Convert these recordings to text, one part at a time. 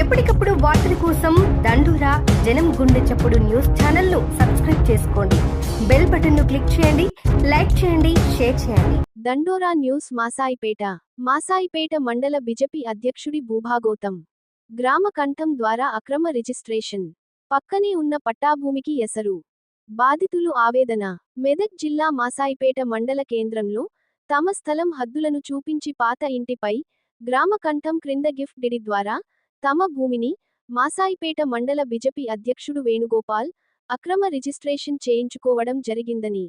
ఎప్పటికప్పుడు వార్తల కోసం దండూరా జనం గుండె చప్పుడు న్యూస్ ఛానల్ను సబ్స్క్రైబ్ చేసుకోండి. బెల్ బటన్ను క్లిక్ చేయండి లైక్ చేయండి షేర్ చేయండి. దండోరా న్యూస్ మాసాయిపేట మాసాయిపేట మండల బిజెపి అధ్యక్షుడి భూభాగోతం. గ్రామ కంఠం ద్వారా అక్రమ రిజిస్ట్రేషన్. పక్కనే ఉన్న పట్టాభూమికి ఎసరు. బాధితులు ఆవేదన. మెదక్ జిల్లా మాసాయిపేట మండల కేంద్రంలో తమ స్థలం హద్దులను చూపించి పాత ఇంటిపై గ్రామ కంఠం క్రింద గిఫ్ట్ డిడి ద్వారా తమ భూమిని మాసాయిపేట మండల బిజెపి అధ్యక్షుడు వేణుగోపాల్ అక్రమ రిజిస్ట్రేషన్ చేయించుకోవడం జరిగిందని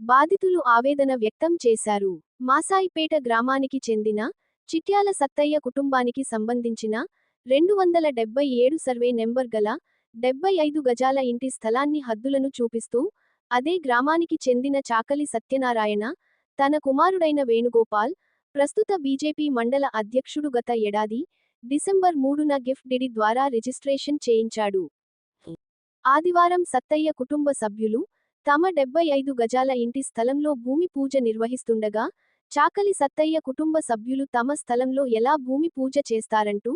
బాధితులు ఆవేదన వ్యక్తం చేశారు. మాసాయిపేట గ్రామానికి చెందిన చిట్యాల సత్తయ్య కుటుంబానికి సంబంధించిన రెండు వందల డెబ్బై ఏడు సర్వే నెంబర్ గల డెబ్బై ఐదు గజాల ఇంటి స్థలాన్ని హద్దులను చూపిస్తూ అదే గ్రామానికి చెందిన చాకలి సత్యనారాయణ తన కుమారుడైన వేణుగోపాల్ ప్రస్తుత బీజేపీ మండల అధ్యక్షుడు గత ఏడాది డిసెంబర్ మూడున గిఫ్ట్ డిడి ద్వారా రిజిస్ట్రేషన్ చేయించాడు. ఆదివారం సత్తయ్య కుటుంబ సభ్యులు తమ డెబ్బై ఐదు గజాల ఇంటి స్థలంలో భూమి పూజ నిర్వహిస్తుండగా చాకలి సత్తయ్య కుటుంబ సభ్యులు తమ స్థలంలో ఎలా భూమి పూజ చేస్తారంటూ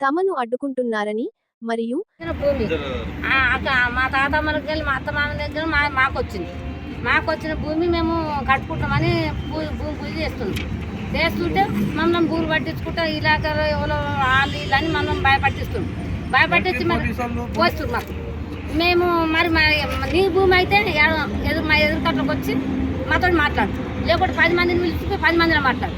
తమను అడ్డుకుంటున్నారని మరియు భూమి మా తాత వెళ్ళి మా అత్తమామ దగ్గర మా మాకు వచ్చింది మాకు వచ్చిన భూమి మేము కట్టుకుంటామని భూమి పూజ చేస్తున్నాం. చేస్తుంటే మమ్మల్ని భూమి పట్టించుకుంటా ఇలాగ ఎవరో వాళ్ళు అని మమ్మల్ని భయపట్టిస్తున్నాం భయపట్టించి మరి పోస్తున్నారు మాకు. మేము మరి మా నీ భూమి అయితే ఎదురు మా ఎదురుకట్లకు వచ్చి మాతో మాట్లాడు. లేకపోతే పది మందిని పిలిచిపోయి పది మందిలో మాట్లాడు.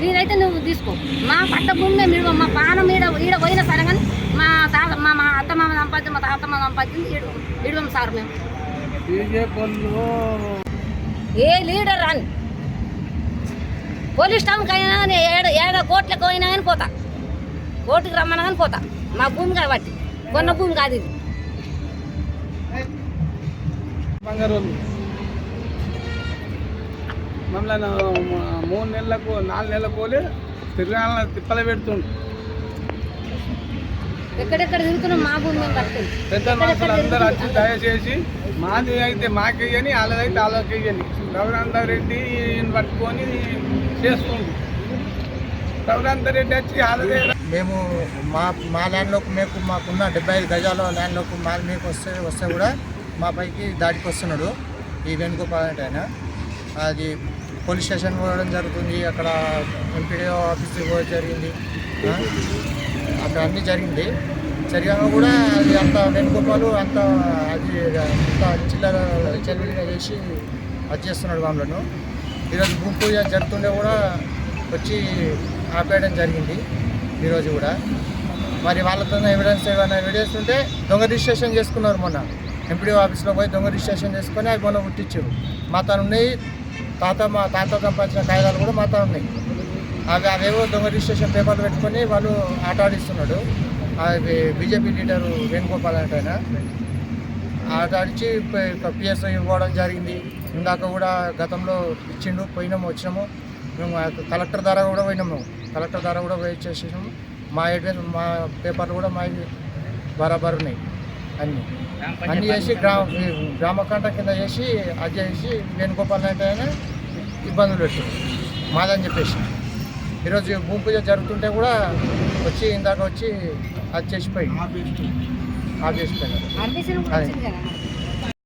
మీరైతే నువ్వు తీసుకో. మా పట్ట భూమి మేము ఇడవం మా పానం ఈడ ఈడ పోయినా సరే కానీ మా తాత మా మా అత్త మామ సంపాదించి మా తాత మామ సంపాదించి ఇడు ఇడవం సార్ మేము. ఏ లీడర్ రాని? పోలీస్ స్టేషన్కి అయినా కానీ ఏడ ఏడ కోట్లకు అయినా కానీ పోతా. కోర్టుకి రమ్మన్నా కానీ పోతా. మా భూమి కాబట్టి కొన్న భూమి కాదు ఇది. మమ్మల్ని మూడు నెలలకు నాలుగు నెలలకు పోలే తిరగాల తిప్పల పెడుతుండు. ఎక్కడెక్కడ తిరుగుతున్నాం? మా భూమి పెద్ద మనుషులు అందరూ వచ్చి దయచేసి మాది అయితే మాకేయని వాళ్ళదైతే వాళ్ళకేయని రఘునందర్ రెడ్డి ఈయన పట్టుకొని చేస్తుండు రెడ్డి వచ్చి మేము మా మా ల్యాండ్లోకి మేము మాకున్న డెబ్బై ఐదు గజాల ల్యాండ్లోకి మా మీకు వస్తే వస్తే కూడా మా పైకి దాడికి వస్తున్నాడు. ఈ వేణుగోపాల్ అంటే ఆయన అది పోలీస్ స్టేషన్ పోవడం జరుగుతుంది. అక్కడ ఎంపీడీఓ ఆఫీస్కి పోవడం జరిగింది. అక్కడ అన్నీ జరిగింది. జరిగాక కూడా అది అంత వేణుగోపాలు అంత అది అంత చిల్లర చెల్లిగా చేసి అది చేస్తున్నాడు వాళ్ళను ఈరోజు భూమి పూజ జరుగుతుండే కూడా వచ్చి ఆపేయడం జరిగింది ఈరోజు కూడా. మరి వాళ్ళతో ఎవిడెన్స్ ఏమైనా ఎవిడెన్స్ ఉంటే దొంగ రిజిస్ట్రేషన్ చేసుకున్నారు మొన్న. ఎంపీడీ ఆఫీస్లో పోయి దొంగ రిజిస్ట్రేషన్ చేసుకొని అవి మొన్న పుట్టించారు. మా తను ఉన్నాయి. తాత మా తాత సంపాదించిన కాగితాలు కూడా మా తను ఉన్నాయి. అవి అవేవో దొంగ రిజిస్ట్రేషన్ పేపర్లు పెట్టుకొని వాళ్ళు ఆట ఆడిస్తున్నాడు. అవి బీజేపీ లీడరు వేణుగోపాల్ అంటే ఆయన అడిచి ఆడిచి పిఎస్ ఇవ్వడం జరిగింది. ఇందాక కూడా గతంలో ఇచ్చిండు పోయినాము వచ్చినాము. మేము కలెక్టర్ ద్వారా కూడా పోయినాము. కలెక్టర్ ద్వారా కూడా పోయి చేసేసాము మా అడ్రస్ మా పేపర్లు కూడా మా బరాబర్ ఉన్నాయి అన్నీ. అన్నీ చేసి గ్రామ గ్రామకాండ కింద చేసి అది చేసి వేణుగోపాల్ అంటే ఇబ్బందులు పెట్టారు మాదని చెప్పేసి. ఈరోజు భూమి పూజ జరుగుతుంటే కూడా వచ్చి ఇందాక వచ్చి అది చేసిపోయి ఆఫ్ చేసిపోయినారు